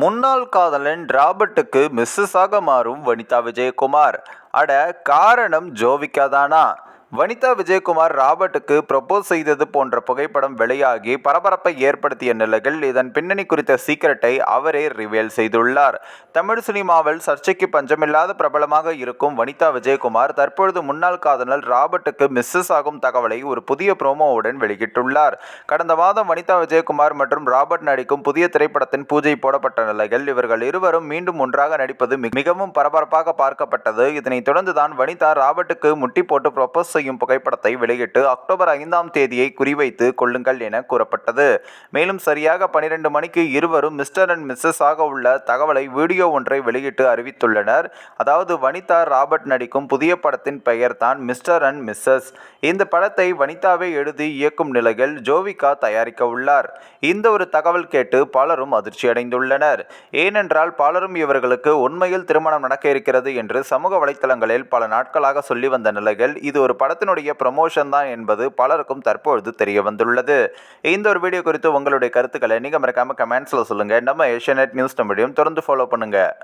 முன்னாள் காதலன் ராபர்ட்டுக்கு மிஸ்ஸஸாக மாறும் வனிதா விஜயகுமார். அட காரணம் ஜோவிகா தானா வனிதா விஜயகுமார் ராபர்ட்டுக்கு ப்ரப்போஸ் செய்தது போன்ற புகைப்படம் வெளியாகி பரபரப்பை ஏற்படுத்திய நிலையில் இதன் பின்னணி குறித்த சீக்கிரட்டை அவரே ரிவீல் செய்துள்ளார். தமிழ் சினிமாவில் சர்ச்சைக்கு பஞ்சமில்லாத பிரபலமாக இருக்கும் வனிதா விஜயகுமார் தற்பொழுது முன்னாள் காதலர் ராபர்ட்டுக்கு மிஸ்ஸஸ் ஆகும் தகவலை ஒரு புதிய ப்ரோமோவுடன் வெளியிட்டுள்ளார். கடந்த மாதம் வனிதா விஜயகுமார் மற்றும் ராபர்ட் நடிக்கும் புதிய திரைப்படத்தின் பூஜை போடப்பட்ட நிலையில் இவர்கள் இருவரும் மீண்டும் ஒன்றாக நடிப்பது மிகவும் பரபரப்பாக பார்க்கப்பட்டது. இதனைத் தொடர்ந்துதான் வனிதா ராபர்ட்டுக்கு முட்டி போட்டு ப்ரொபோஸ் செய்யும் புகைப்படத்தை வெளியிட்டு அக்டோபர் ஐந்தாம் தேதியை குறிவைத்து கொள்ளுங்கள் என கூறப்பட்டது. மேலும் சரியாக பனிரெண்டு மணிக்கு இருவரும் மிஸ்டர் அண்ட் மிஸ்ஸஸ் ஆக உள்ள தகவலை வீடியோ ஒன்றை வெளியிட்டு அறிவித்துள்ளனர். அதாவது வனிதா ராபர்ட் நடிக்கும் புதிய படத்தின் பெயர் தான் மிஸ்டர் அண்ட் மிஸ்ஸஸ். இந்த படத்தை வனிதாவே எழுதி இயக்கும் நிலையில் ஜோவிகா தயாரிக்க உள்ளார். இந்த ஒரு தகவல் கேட்டு பலரும் அதிர்ச்சி அடைந்துள்ளனர். ஏனென்றால் பலரும் இவர்களுக்கு உண்மையில் திருமணம் நடக்க இருக்கிறது என்று சமூக வலைத்தளங்களில் பல நாட்களாக சொல்லி வந்த நிலையில் இது ஒரு படத்தினுடைய ப்ரமோஷன் தான் என்பது பலருக்கும் தற்பொழுது தெரிய வந்துள்ளது. இந்த ஒரு வீடியோ குறித்து உங்களுடைய கருத்துக்களை நீங்கள் மறக்காமல் கமெண்ட்ஸில் சொல்லுங்கள் நம்ம ஏஷியநெட் நியூஸ் தமிழையும் தொடர்ந்து ஃபாலோ பண்ணுங்கள்